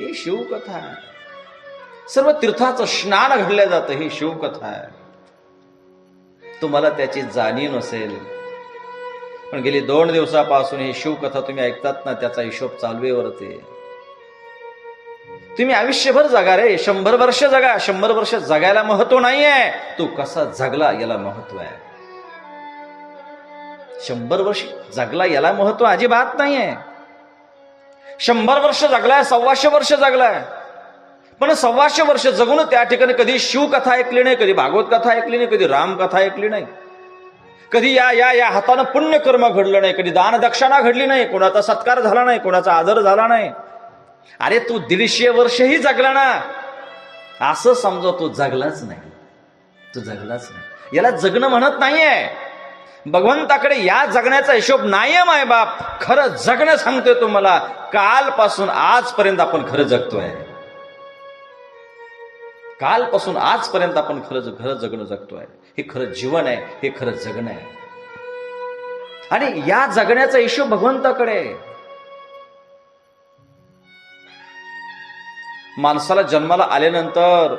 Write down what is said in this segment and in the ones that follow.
हे शिवकथा आहे. सर्व तीर्थाचं स्नान घडलं जातं ही शिवकथा आहे. तुम्हाला त्याची जाणीव नसेल. पण गेली दोन दिवसापासून ही शिवकथा तुम्ही ऐकतात ना त्याचा हिशोब चालवेवरते तुम्ही आयुष्यभर जगा रे शंभर वर्ष जगा शंभर वर्ष जगायला महत्त्व नाही आहे तू कसा जगला याला महत्त्व आहे. शंभर वर्ष जगला याला महत्त्व अजिबात नाहीये. शंभर वर्ष जगलाय सव्वाशे वर्ष जगलाय. पण सव्वाशे वर्ष जगून त्या ठिकाणी कधी शिवकथा ऐकली नाही कधी भागवत कथा ऐकली नाही कधी रामकथा ऐकली नाही. कधी या या या हातानं पुण्यकर्म घडलं नाही कधी दान दक्षिणा घडली नाही कोणाचा सत्कार झाला नाही कोणाचा आदर झाला नाही. अरे तू दीडशे वर्षही जगला ना. असं समजा तू जगलाच नाही. तू जगलाच नाही. याला जगणं म्हणत नाहीये. भगवंताकडे या जगण्याचा हिशोब नाहीये मायबाप खरं जगणं सांगतोय तुम्हाला. कालपासून आजपर्यंत आपण खरं जगतोय. कालपासून आजपर्यंत आपण खरं खरं जगणं जगतोय. हे खरं जीवन आहे हे खरं जगणं आहे. आणि या जगण्याचा हिशोब भगवंताकडे माणसाला जन्माला आल्यानंतर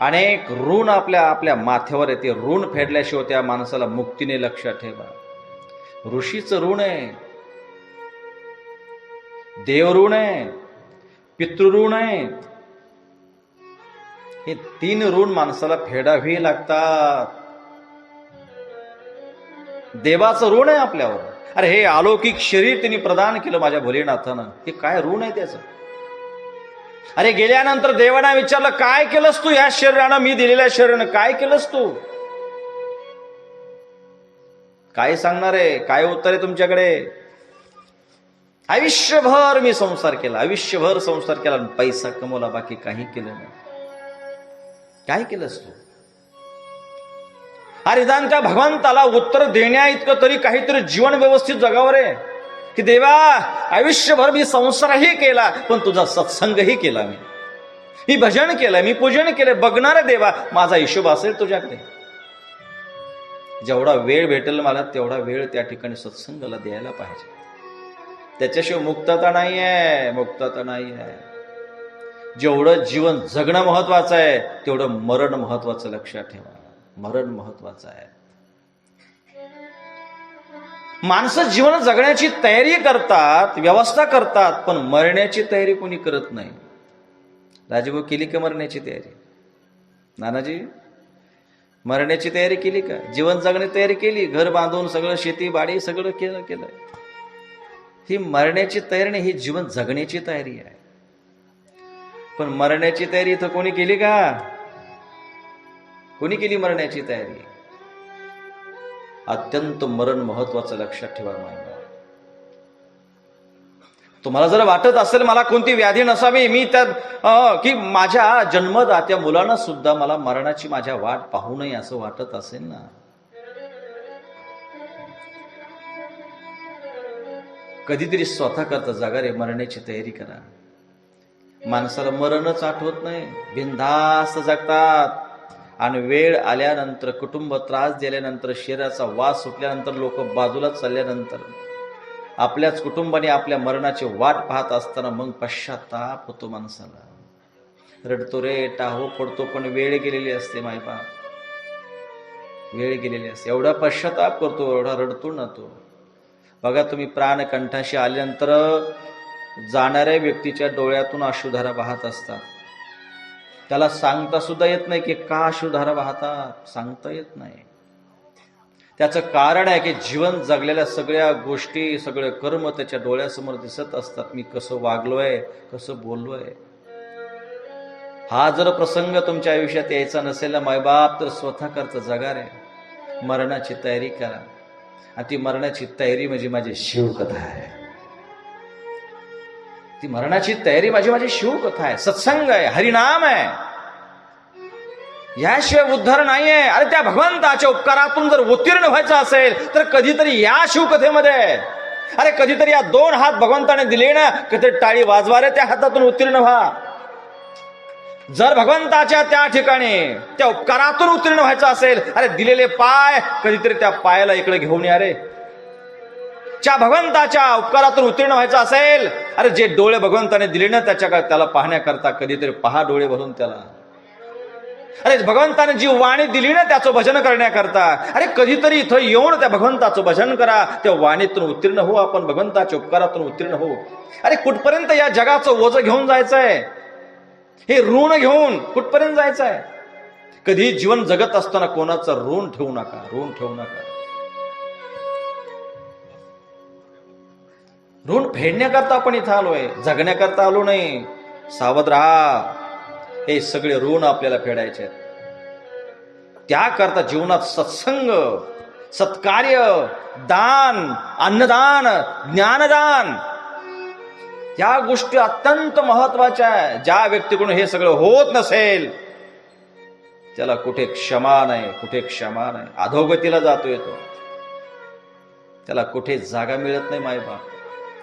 अनेक ऋण आपल्या आपल्या माथ्यावर येते. ऋण फेडल्याशिवाय त्या माणसाला मुक्तीने लक्षात ठेवा. ऋषीचं ऋण आहे. देव ऋण आहे. पितृऋण आहे. हे तीन ऋण माणसाला फेडावी लागतात. देवाचं ऋण आहे आपल्यावर. अरे हे अलौकिक शरीर त्यांनी प्रदान केलं माझ्या भोलेनाथानं. हे काय ऋण आहे त्याचं? अरे गेल्यानंतर देवाना विचारलं काय केलंस तू या शरीरानं? मी दिलेल्या शरीरानं काय केलंस तू? काय सांगणार आहे? काय उत्तर आहे तुमच्याकडे? आयुष्यभर मी संसार केला. आयुष्यभर संसार केला. पैसा कमवला बाकी काही केलं नाही. काय केलंस तू? अरे निदान त्या भगवंताला उत्तर देण्या इतकं तरी काहीतरी जीवन व्यवस्थित जगावर आहे की देवा आयुष्यभर मी संसारही केला पण तुझा सत्संगही केला मी. मी भजन केलं मी पूजन केलं बघणार देवा माझा हिशोब असेल तुझ्याकडे. जेवढा वेळ भेटेल मला तेवढा वेळ त्या ठिकाणी सत्संगाला द्यायला पाहिजे. त्याच्याशिवाय मुक्तता नाही आहे मुक्तता नाही आहे जेवढं जीवन जगणं महत्वाचं आहे तेवढं मरण महत्वाचं लक्षात ठेवा. मरण महत्वाचं आहे. माणसं जीवन जगण्याची तयारी करतात व्यवस्था करतात पण मरण्याची तयारी कोणी करत नाही. राजीभाऊ केली का मरण्याची तयारी? नानाजी मरण्याची तयारी केली का? जीवन जगण्याची तयारी केली घर बांधून सगळं शेती बाडी सगळं केलं केलं. ही मरण्याची तयारी नाही ही जीवन जगण्याची तयारी आहे. पण मरण्याची तयारी इथं कोणी केली का? कोणी केली मरण्याची तयारी? अत्यंत मरण महत्वाचं लक्षात ठेवा मायबा तुम्हाला जर वाटत असेल मला कोणती व्याधी नसावी मी त्या की माझ्या जन्मदात्या मुलानं सुद्धा मला मरणाची माझ्या वाट पाहू नये असं वाटत असेल ना? कधीतरी स्वतः करता जागा रे मरण्याची तयारी करा. माणसाला मरणच आठवत नाही. बिनधास्त जगतात. आणि वेळ आल्यानंतर कुटुंब त्रास दिल्यानंतर शरीराचा वास सुटल्यानंतर लोक बाजूला चालल्यानंतर आपल्याच कुटुंबाने आपल्या मरणाची वाट पाहत असताना मग पश्चाताप होतो माणसाला. रडतो रे टाहो पडतो पण वेळ गेलेली असते मायबा वेळ गेलेली असते. एवढा पश्चाताप करतो एवढा रडतो ना तो. बघा तुम्ही प्राणकंठाशी आल्यानंतर जाणाऱ्या व्यक्तीच्या डोळ्यातून आशुधारा वाहत असतात. त्याला सांगता सुद्धा येत नाही की का अशुधारा वाहतात. सांगता येत नाही. त्याचं कारण आहे की जीवन जगलेल्या सगळ्या गोष्टी सगळे कर्म त्याच्या डोळ्यासमोर दिसत असतात. मी कसं वागलोय कसं बोललोय? हा जर प्रसंग तुमच्या आयुष्यात यायचा नसेल मायबाप तर स्वतः करता जगा रे मरणाची तयारी करा. आणि ती मरणाची तयारी म्हणजे माझी शिवकथा आहे. ती मरणाची तयारी माझी माझी शिवकथा आहे. सत्संग आहे. हरिनाम आहे. याशिवाय उद्धार नाहीये. अरे त्या भगवंताच्या उपकारातून जर उत्तीर्ण व्हायचं असेल तर कधीतरी या शिवकथेमध्ये अरे कधीतरी या दोन हात भगवंताने दिले ना कधी टाळी वाजवा रे त्या हातातून उत्तीर्ण व्हा. जर भगवंताच्या त्या ठिकाणी त्या उपकारातून उत्तीर्ण व्हायचं असेल अरे दिलेले पाय कधीतरी त्या पायाला इकडे घेऊन या रे. च्या भगवंताच्या उपकारातून उत्तीर्ण व्हायचं असेल अरे जे डोळे भगवंताने दिले ना त्याच्या त्याला पाहण्याकरता कधीतरी पहा डोळे भरून त्याला. अरे भगवंतानं जी वाणी दिली ना त्याचं भजन करण्याकरता. अरे कधीतरी इथं येऊन त्या भगवंताचं भजन करा. त्या वाणीतून उत्तीर्ण हो आपण भगवंताच्या उपकारातून उत्तीर्ण हो अरे कुठपर्यंत या जगाचं ओझ घेऊन जायचंय? हे ऋण घेऊन कुठपर्यंत जायचंय? कधी जीवन जगत असताना कोणाचं ऋण ठेवू नका ऋण ठेवू नका. ऋण फेडण्याकरता आपण इथं आलोय जगण्याकरता आलो नाही. सावध राहा. हे सगळे ऋण आपल्याला फेडायचे आहेत. त्याकरता जीवनात सत्संग सत्कार्य दान अन्नदान ज्ञानदान या गोष्टी अत्यंत महत्त्वाच्या आहे. ज्या व्यक्तीकडून हे सगळं होत नसेल त्याला कुठे क्षमा नाही कुठे क्षमा नाही. अधोगतीला जातोय तो. त्याला कुठे जागा मिळत नाही मायबाप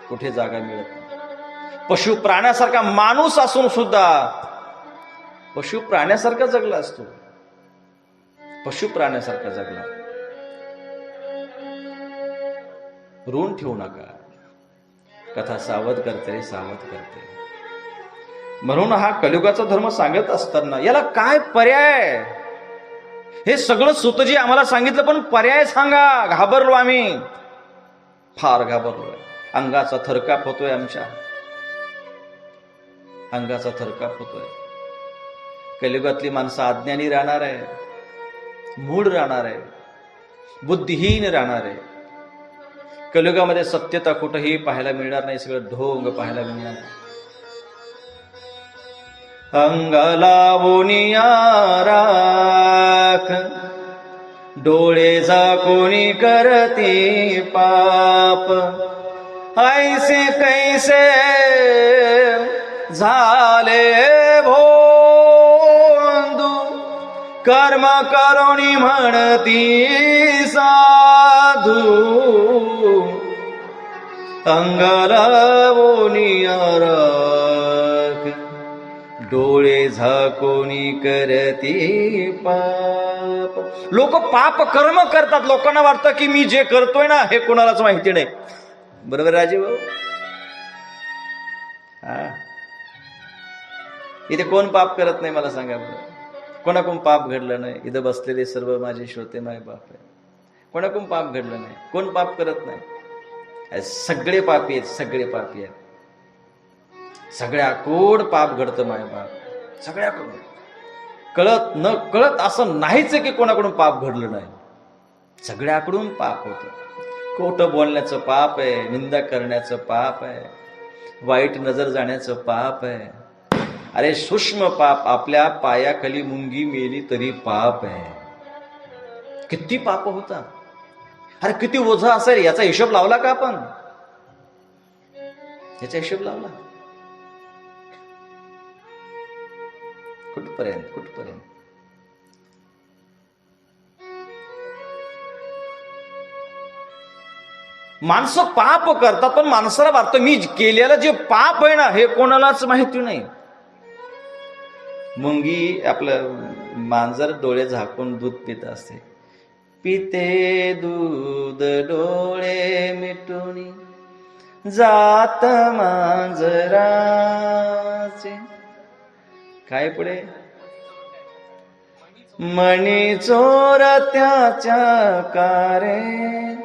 कुठे जागा मिळत नाही. पशु प्राण्यासारखा माणूस असून सुद्धा पशु प्राण्यासारखा जगला असतो. पशु प्राण्यासारखा जगला. ऋण ठेवू नका. कथा सावध करते सावध करते. म्हणून हा कलियुगाचा धर्म सांगत असताना याला काय पर्याय हे सगळं सुतजी आम्हाला सांगितलं पण पर्याय सांगा. घाबरलो आम्ही. फार घाबरलोय. अंगाचा थरकाप होतोय आमच्या. अंगाचा थरकाप होतोय. कलियुगातली माणसं अज्ञानी राहणार आहे मूळ राहणार आहे बुद्धिहीन राहणार आहे. कलियुगामध्ये सत्यता कुठंही पाहायला मिळणार नाही सगळं ढोंग पाहायला मिळणार अंग राख डोळे झाकोणी करती पाप. ऐसे कैसे झाले कर्म करोणी म्हणती साधू। अंगाला डोळे झाकोनी करती पाप। लोक पाप कर्म करतात. लोकांना वाटतं की मी जे करतोय ना हे कोणालाच माहिती नाही. बरोबर राजीव? हा. इथे कोण पाप करत नाही मला सांगा बरं. कोणाकडून पाप घडलं नाही? इथं बसलेले सर्व माझे श्रोते माय बाप आहे कोणाकडून पाप घडलं नाही? कोण पाप करत नाही? सगळे पापी आहेत सगळे पापी आहेत. सगळ्याकोड पाप घडतं माय बाप? सगळ्याकडून कळत न कळत असं नाहीच की कोणाकडून पाप घडलं नाही. सगळ्याकडून पाप होतं. खोटं बोलण्याचं पाप आहे निंदा करण्याचं पाप आहे. वाईट नजर जाण्याचं पाप आहे. अरे सूक्ष्म पाप आपल्या पायाखाली मुंगी मेली तरी पाप आहे. किती पाप होता. अरे किती ओझा असेल याचा हिशोब लावला का आपण? याचा हिशोब लावला. कुठपर्यंत कुठपर्यंत? माणसं पाप करतात पण माणसाला वाटतं मी केलेलं जे पाप आहे ना हे कोणालाच माहिती नाही. मुंगी आपलं मांजर डोळे झाकून दूध पित असते. पिते दूध डोळे मिटून जात मांजराचे. काय पुढे? मणी चोर त्याच्या कारे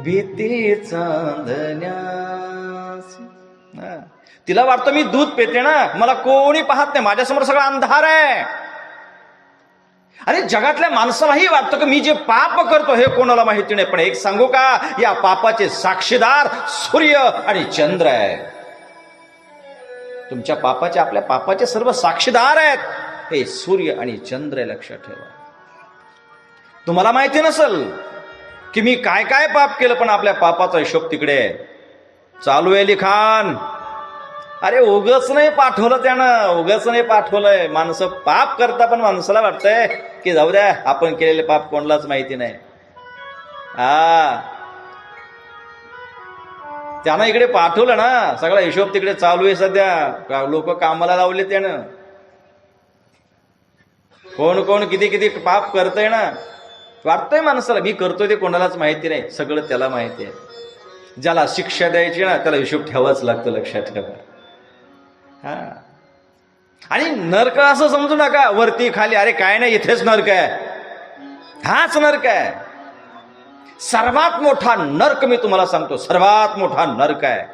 भीती चांदण्या. तिला वाटतं मी दूध पेते ना. मला कोणी पाहत नाही. माझ्यासमोर सगळा अंधार आहे. अरे जगातल्या माणसालाही वाटतं की मी जे पाप करतो हे कोणाला माहिती नाही. पण एक सांगू का? या पापाचे साक्षीदार सूर्य आणि चंद्र आहे. तुमच्या पापाचे आपल्या पापाचे सर्व साक्षीदार आहेत. हे सूर्य आणि चंद्र आहे, लक्षात ठेवा. तुम्हाला माहिती नसल की मी काय काय पाप केलं पण आपल्या पापाचा हिशोब तिकडे चालू आहे लिखाण. अरे उगच नाही पाठवलं त्यानं उगच नाही पाठवलंय. माणसं पाप करता पण माणसाला वाटतंय की जाऊ द्या आपण केलेले पाप कोणालाच माहिती नाही. हा. त्यानं इकडे पाठवलं ना सगळा हिशोब तिकडे चालू आहे सध्या. लोक कामाला लावले त्यानं. कोण कोण किती किती पाप करतय ना. वाटतंय माणसाला मी करतोय ते कोणालाच माहिती नाही. सगळं त्याला माहिती आहे. ज्याला शिक्षा द्यायची ना त्याला हिशोब ठेवाच लागतं लक्षात ठेवा. हा. आणि नरक असं समजू नका वरती खाली. अरे काय नाही इथेच नरक आहे. हाच नरक आहे. सर्वात मोठा नरक मी तुम्हाला सांगतो. सर्वात मोठा नरक आहे.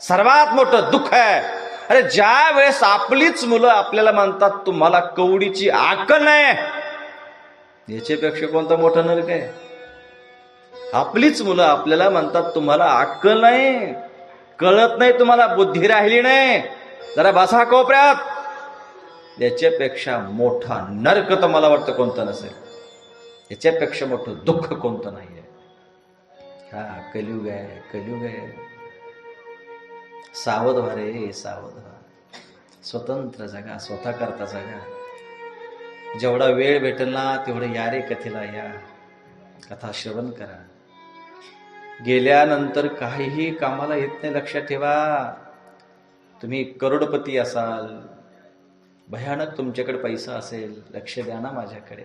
सर्वात मोठं दुःख आहे. अरे ज्या वेळेस आपलीच मुलं आपल्याला म्हणतात तुम्हाला कवडीची आकल नाही. याच्यापेक्षा कोणतं मोठं नरक आहे? आपलीच मुलं आपल्याला म्हणतात तुम्हाला अक्कल नाही. कळत नाही तुम्हाला बुद्धी राहिली नाही. जरा बसा कोपऱ्यात. याच्यापेक्षा मोठा नरक तर मला वाटतं कोणतं नसेल. याच्यापेक्षा मोठं दुःख कोणतं नाहीये. हा कलियुग आहे कलियुग आहे. सावध व्हा रे सावध व्हा. स्वतंत्र जगा स्वतः करता जगा. जेवढा वेळ भेटेल ना तेवढं या रे कथेला या. कथा श्रवण करा. गेल्यानंतर काहीही कामाला येत नाही लक्षात ठेवा. तुम्ही करोडपती असाल भयानक तुमच्याकडे पैसा असेल लक्ष द्या ना माझ्याकडे.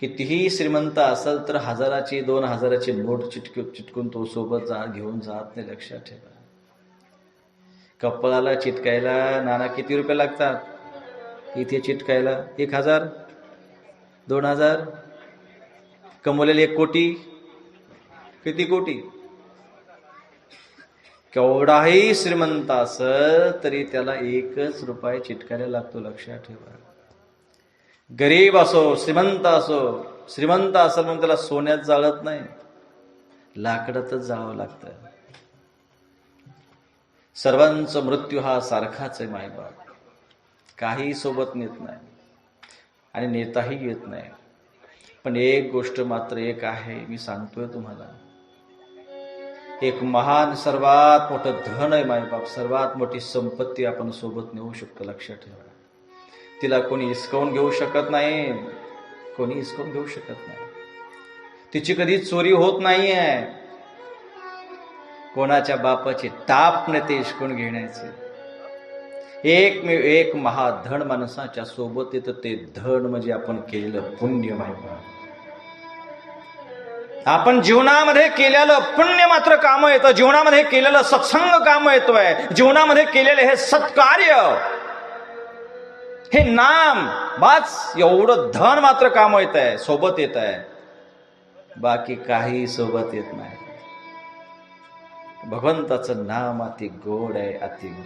कितीही श्रीमंत असाल तर हजाराची दोन हजाराची नोट चिटक चिटकून तो सोबत जा घेऊन जात नाही लक्षात ठेवा. कपळाला चिटकायला नाना किती रुपये लागतात? इथे चिटकायला एक हजार दोन हजार कमवलेले एक कोटी किती कोटी? केवढाही श्रीमंत असल तरी त्याला एकच रुपये चिटकायला लागतो लक्षात ठेवा. गरीब असो श्रीमंत असो श्रीमंत असं म्हणून त्याला सोन्यात जाळत नाही. लाकडातच जावं लागतं. सर्वांचा मृत्यू हा सारखाच आहे मायबाप. काही सोबत नेत नाही आणि नेताही येत नाही. पण एक गोष्ट मात्र एक आहे मी सांगतोय तुम्हाला. एक महान सर्वात मोठं धन आहे मायबाप सर्वात मोठी संपत्ती आपण सोबत नेऊ शकतो लक्षात ठेवा. तिला कोणी हिसकावून घेऊ शकत नाही. कोणी हिसकावून घेऊ शकत नाही. तिची कधी चोरी होत नाहीये. कोणाच्या बापाची ताप न ते हिसकून घेण्याचे. एक मे एक महाधन माणसाच्या सोबत येतं ते धन म्हणजे आपण केलेलं पुण्य माहिती आपण जीवनामध्ये केलेलं पुण्य मात्र काम येतं. जीवनामध्ये केलेलं सत्संग काम येतोय. जीवनामध्ये केलेले हे सत्कार्य. हे नाम. बाच एवढं धन मात्र काम येत आहे सोबत येत आहे बाकी काही सोबत येत नाही. भगवंताचं नाम अति गोड आहे अति